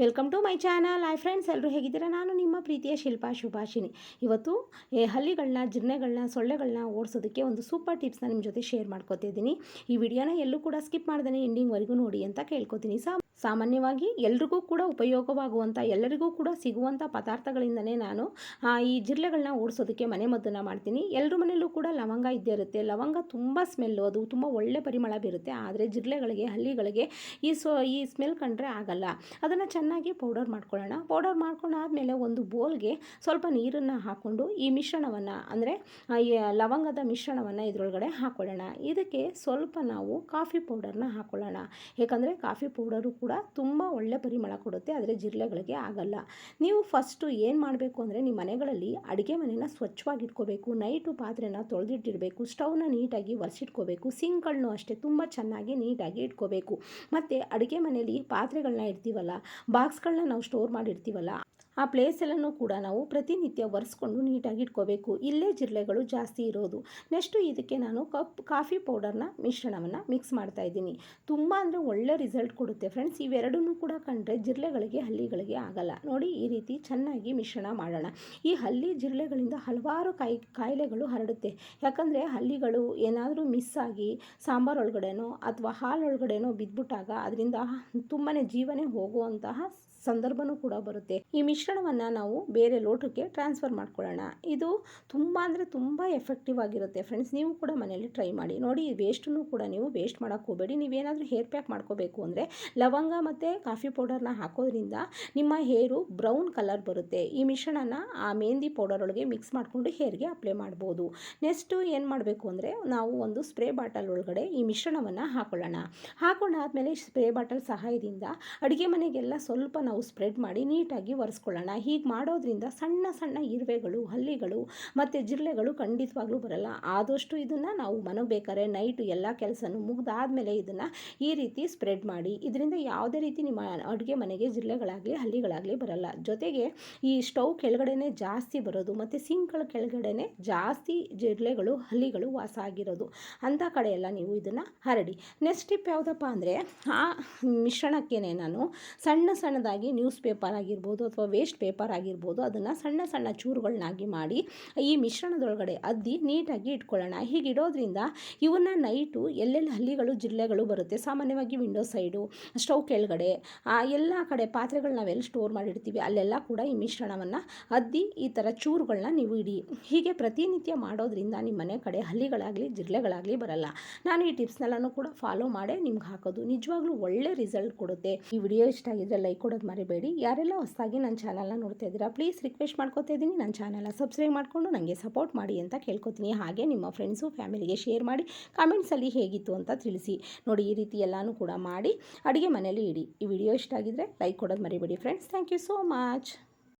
Welcome to my channel hi friends ಎಲ್ಲರೂ ಹೇಗಿದ್ದೀರಾ? ನಾನು ನಿಮ್ಮ ಪ್ರೀತಿಯ ಶಿಲ್ಪಾ ಶುಭಾಷಿನಿ ಇವತ್ತು ಹಲ್ಲಿಗಳನ್ನ ಜಿರ್ನೆಗಳನ್ನ ಸೊಳ್ಳೆಗಳನ್ನ ಓಡಿಸೋದಕ್ಕೆ ಒಂದು ಸೂಪರ್ ಟಿಪ್ಸ್ನ ನಿಮ್ಮ ಜೊತೆ ಶೇರ್ ಮಾಡ್ಕೋತಿದ್ದೀನಿ. ಈ ವಿಡಿಯೋನ ಎಲ್ಲೂ ಕೂಡ ಸ್ಕಿಪ್ ಮಾಡ್ದೇನೆ ಎಂಡಿಂಗ್ವರೆಗೂ ನೋಡಿ ಅಂತ ಕೇಳ್ಕೊತೀನಿ. ಸಾ ಸಾಮಾನ್ಯವಾಗಿ ಎಲ್ರಿಗೂ ಕೂಡ ಉಪಯೋಗವಾಗುವಂಥ ಎಲ್ಲರಿಗೂ ಕೂಡ ಸಿಗುವಂಥ ಪದಾರ್ಥಗಳಿಂದನೇ ನಾನು ಈ ಜಿರಳೆಗಳನ್ನ ಓಡಿಸೋದಕ್ಕೆ ಮನೆ ಮದ್ದನ್ನು ಮಾಡ್ತೀನಿ. ಎಲ್ಲರ ಮನೆಯಲ್ಲೂ ಕೂಡ ಲವಂಗ ಇದ್ದೇ ಇರುತ್ತೆ. ಲವಂಗ ತುಂಬ ಸ್ಮೆಲ್ಲು, ಅದು ತುಂಬ ಒಳ್ಳೆ ಪರಿಮಳ ಬೀರುತ್ತೆ. ಆದರೆ ಜಿರ್ಲೆಗಳಿಗೆ ಹಲ್ಲಿಗಳಿಗೆ ಈ ಸೊ, ಈ ಸ್ಮೆಲ್ ಕಂಡ್ರೆ ಆಗಲ್ಲ. ಅದನ್ನು ಚೆನ್ನಾಗಿ ಪೌಡರ್ ಮಾಡ್ಕೊಳ್ಳೋಣ. ಪೌಡರ್ ಮಾಡ್ಕೊಂಡಾದಮೇಲೆ ಒಂದು ಬೋಲ್ಗೆ ಸ್ವಲ್ಪ ನೀರನ್ನು ಹಾಕ್ಕೊಂಡು ಈ ಮಿಶ್ರಣವನ್ನು, ಅಂದರೆ ಲವಂಗದ ಮಿಶ್ರಣವನ್ನು ಇದರೊಳಗಡೆ ಹಾಕ್ಕೊಳ್ಳೋಣ ಇದಕ್ಕೆ ಸ್ವಲ್ಪ ನಾವು ಕಾಫಿ ಪೌಡರ್ನ ಹಾಕ್ಕೊಳ್ಳೋಣ ಯಾಕಂದರೆ ಕಾಫಿ ಪೌಡರು ತುಂಬ ಒಳ್ಳೆ ಪರಿಮಳ ಕೊಡುತ್ತೆ, ಆದರೆ ಜಿರಳೆಗಳಿಗೆ ಆಗಲ್ಲ. ನೀವು ಫಸ್ಟು ಏನು ಮಾಡಬೇಕು ಅಂದರೆ ನಿಮ್ಮ ಮನೆಗಳಲ್ಲಿ ಅಡುಗೆ ಮನೆನ ಸ್ವಚ್ಛವಾಗಿ ಇಟ್ಕೋಬೇಕು ನೈಟು ಪಾತ್ರೆನ ತೊಳೆದಿಟ್ಟಿರಬೇಕು ಸ್ಟವ್ನ ನೀಟಾಗಿ ಒರೆಸಿಟ್ಕೋಬೇಕು ಸಿಂಕ್ಗಳನ್ನೂ ಅಷ್ಟೇ ತುಂಬ ಚೆನ್ನಾಗಿ ನೀಟಾಗಿ ಇಟ್ಕೋಬೇಕು. ಮತ್ತು ಅಡುಗೆ ಮನೆಯಲ್ಲಿ ಪಾತ್ರೆಗಳನ್ನ ಇಡ್ತೀವಲ್ಲ ಬಾಕ್ಸ್ಗಳನ್ನ ನಾವು ಸ್ಟೋರ್ ಮಾಡಿರ್ತೀವಲ್ಲ, ಆ ಪ್ಲೇಸ್ ಎಲ್ಲನೂ ಕೂಡ ನಾವು ಪ್ರತಿನಿತ್ಯ ಒರೆಸ್ಕೊಂಡು ನೀಟಾಗಿ ಇಟ್ಕೋಬೇಕು. ಇಲ್ಲೇ ಜಿರಳೆಗಳು ಜಾಸ್ತಿ ಇರೋದು. ನೆಕ್ಸ್ಟು ಇದಕ್ಕೆ ನಾನು ಕಪ್ ಕಾಫಿ ಪೌಡರ್ನ ಮಿಶ್ರಣವನ್ನು ಮಿಕ್ಸ್ ಮಾಡ್ತಾ ಇದ್ದೀನಿ. ತುಂಬ ಅಂದರೆ ಒಳ್ಳೆ ರಿಸಲ್ಟ್ ಕೊಡುತ್ತೆ ಫ್ರೆಂಡ್ಸ್ ಇವೆರಡನ್ನೂ ಕೂಡ ಕಂಡ್ರೆ ಜಿರಳೆಗಳಿಗೆ ಹಲ್ಲಿಗಳಿಗೆ ಆಗಲ್ಲ. ನೋಡಿ, ಈ ರೀತಿ ಚೆನ್ನಾಗಿ ಮಿಶ್ರಣ ಮಾಡೋಣ. ಈ ಹಲ್ಲಿ ಜಿರಳೆಗಳಿಂದ ಹಲವಾರು ಕಾಯಿ, ಕಾಯಿಲೆಗಳು ಹರಡುತ್ತೆ. ಯಾಕಂದರೆ ಹಲ್ಲಿಗಳು ಏನಾದರೂ ಮಿಸ್ ಆಗಿ ಸಾಂಬಾರ್ ಒಳಗಡೆನೋ ಅಥವಾ ಹಾಲೊಳಗಡೆನೋ ಬಿದ್ದುಬಿಟ್ಟಾಗ ಅದರಿಂದ ತುಂಬಾ ಜೀವನೇ ಹೋಗುವಂತಹ ಸಂದರ್ಭನೂ ಕೂಡ ಬರುತ್ತೆ. ಈ ಮಿಶ್ರಣವನ್ನು ನಾವು ಬೇರೆ ಲೋಟಕ್ಕೆ ಟ್ರಾನ್ಸ್ಫರ್ ಮಾಡ್ಕೊಳ್ಳೋಣ. ಇದು ತುಂಬ ಅಂದರೆ ತುಂಬ ಎಫೆಕ್ಟಿವ್ ಆಗಿರುತ್ತೆ. ಫ್ರೆಂಡ್ಸ್ ನೀವು ಕೂಡ ಮನೆಯಲ್ಲಿ ಟ್ರೈ ಮಾಡಿ. ನೋಡಿ, ಈ ವೇಸ್ಟನ್ನು ಕೂಡ ನೀವು ವೇಸ್ಟ್ ಮಾಡೋಕ್ಕೆ ಹೋಗಬೇಡಿ. ನೀವೇನಾದರೂ ಹೇರ್ ಪ್ಯಾಕ್ ಮಾಡ್ಕೋಬೇಕು ಅಂದರೆ ಲವಂಗ ಮತ್ತು ಕಾಫಿ ಪೌಡರ್ನ ಹಾಕೋದ್ರಿಂದ ನಿಮ್ಮ ಹೇರು ಬ್ರೌನ್ ಕಲರ್ ಬರುತ್ತೆ. ಈ ಮಿಶ್ರಣನ ಆ ಮೆಹಂದಿ ಪೌಡರೊಳಗೆ ಮಿಕ್ಸ್ ಮಾಡಿಕೊಂಡು ಹೇರ್ಗೆ ಅಪ್ಲೈ ಮಾಡ್ಬೋದು. ನೆಕ್ಸ್ಟು ಏನು ಮಾಡಬೇಕು ಅಂದರೆ ನಾವು ಒಂದು ಸ್ಪ್ರೇ ಬಾಟಲ್ ಒಳಗಡೆ ಈ ಮಿಶ್ರಣವನ್ನು ಹಾಕೊಳ್ಳೋಣ. ಹಾಕೊಂಡಾದ್ಮೇಲೆ ಸ್ಪ್ರೇ ಬಾಟಲ್ ಸಹಾಯದಿಂದ ಅಡುಗೆ ಮನೆಗೆಲ್ಲ ಸ್ವಲ್ಪ ನಾವು ಸ್ಪ್ರೆಡ್ ಮಾಡಿ ನೀಟಾಗಿ ಒರೆಸ್ಕೊಳ್ಳೋಣ. ಹೀಗೆ ಮಾಡೋದ್ರಿಂದ ಸಣ್ಣ ಸಣ್ಣ ಇರುವೆಗಳು, ಹಲ್ಲಿಗಳು ಮತ್ತು ಜಿರಳೆಗಳು ಖಂಡಿತವಾಗ್ಲೂ ಬರಲ್ಲ. ಆದಷ್ಟು ಇದನ್ನು ನಾವು ಮನಗಬೇಕಾದ್ರೆ ನೈಟು ಎಲ್ಲ ಕೆಲಸನೂ ಮುಗಿದಾದಮೇಲೆ ಇದನ್ನು ಈ ರೀತಿ ಸ್ಪ್ರೆಡ್ ಮಾಡಿ. ಇದರಿಂದ ಯಾವುದೇ ರೀತಿ ನಿಮ್ಮ ಅಡುಗೆ ಮನೆಗೆ ಜಿರಳೆಗಳಾಗಲಿ, ಹಲ್ಲಿಗಳಾಗಲಿ ಬರಲ್ಲ. ಜೊತೆಗೆ ಈ ಸ್ಟವ್ ಕೆಳಗಡೆನೇ ಜಾಸ್ತಿ ಬರೋದು ಮತ್ತು ಸಿಂಕ್ಗಳ ಕೆಳಗಡೆನೆ ಜಾಸ್ತಿ ಜಿರಳೆಗಳು, ಹಲ್ಲಿಗಳು ವಾಸ ಆಗಿರೋದು. ಅಂಥ ಕಡೆ ಎಲ್ಲ ನೀವು ಇದನ್ನು ಹರಡಿ. ನೆಕ್ಸ್ಟ್ ಟಿಪ್ ಯಾವುದಪ್ಪ ಅಂದರೆ ಆ ಮಿಶ್ರಣಕ್ಕೇನೆ ನಾನು ಸಣ್ಣ ಸಣ್ಣದಾಗಿ ನ್ಯೂಸ್ ಪೇಪರ್ ಆಗಿರ್ಬೋದು ಅಥವಾ ವೇಸ್ಟ್ ಪೇಪರ್ ಆಗಿರ್ಬೋದು ಅದನ್ನು ಸಣ್ಣ ಸಣ್ಣ ಚೂರುಗಳನ್ನಾಗಿ ಮಾಡಿ ಈ ಮಿಶ್ರಣದೊಳಗಡೆ ಅದ್ದಿ ನೀಟಾಗಿ ಇಟ್ಕೊಳ್ಳೋಣ. ಹೀಗೆ ಇಡೋದ್ರಿಂದ ಇವನ್ನ ನೈಟು ಎಲ್ಲೆಲ್ಲಿ ಹಲ್ಲಿಗಳು, ಜಿಲ್ಲೆಗಳು ಬರುತ್ತೆ, ಸಾಮಾನ್ಯವಾಗಿ ವಿಂಡೋ ಸೈಡು ಸ್ಟೌ ಕೆಳಗಡೆ ಎಲ್ಲ ಕಡೆ ಪಾತ್ರೆಗಳು ನಾವೆಲ್ಲಿ ಸ್ಟೋರ್ ಮಾಡಿಡ್ತೀವಿ ಅಲ್ಲೆಲ್ಲ ಕೂಡ ಈ ಮಿಶ್ರಣವನ್ನು ಅದ್ದಿ ಈ ಥರ ಚೂರುಗಳನ್ನ ನೀವು ಇಡಿ. ಹೀಗೆ ಪ್ರತಿನಿತ್ಯ ಮಾಡೋದ್ರಿಂದ ನಿಮ್ಮ ಮನೆ ಕಡೆ ಹಲ್ಲಿಗಳಾಗಲಿ, ಜಿಲ್ಲೆಗಳಾಗಲಿ ಬರಲ್ಲ. ನಾನು ಈ ಟಿಪ್ಸ್ನೆಲ್ಲನೂ ಕೂಡ ಫಾಲೋ ಮಾಡೇ ನಿಮ್ಗೆ ಹಾಕೋದು. ನಿಜವಾಗ್ಲೂ ಒಳ್ಳೆ ರಿಸಲ್ಟ್ ಕೊಡುತ್ತೆ. ಈ ವಿಡಿಯೋ ಇಷ್ಟ ಆಗಿದ್ರೆ ಲೈಕ್ ಕೊಡೋದು ಮರಿಬೇಡಿ. ಯಾರೆಲ್ಲ ಹೊಸದಾಗಿ ನನ್ನ ಚಾನಲ್ನ ನೋಡ್ತಾ ಇದ್ದೀರಾ, ಪ್ಲೀಸ್ ರಿಕ್ವೆಸ್ಟ್ ಮಾಡ್ಕೋತಾ ಇದ್ದೀನಿ. ನನ್ನ ಚಾನಲ್ನ ಸಬ್ಸ್ಕ್ರೈಬ್ ಮಾಡಿಕೊಂಡು ನನಗೆ ಸಪೋರ್ಟ್ ಮಾಡಿ ಅಂತ ಕೇಳ್ಕೊತೀನಿ. ಹಾಗೆ ನಿಮ್ಮ ಫ್ರೆಂಡ್ಸು, ಫ್ಯಾಮಿಲಿಗೆ ಶೇರ್ ಮಾಡಿ, ಕಾಮೆಂಟ್ಸಲ್ಲಿ ಹೇಗಿತ್ತು ಅಂತ ತಿಳಿಸಿ. ನೋಡಿ, ಈ ರೀತಿ ಎಲ್ಲನೂ ಕೂಡ ಮಾಡಿ ಅಡುಗೆ ಮನೆಯಲ್ಲಿ ಇಡಿ. ಈ ವಿಡಿಯೋ ಇಷ್ಟ ಆಗಿದ್ರೆ ಲೈಕ್ ಕೊಡೋದು ಮರಿಬೇಡಿ. Friends, thank you so much.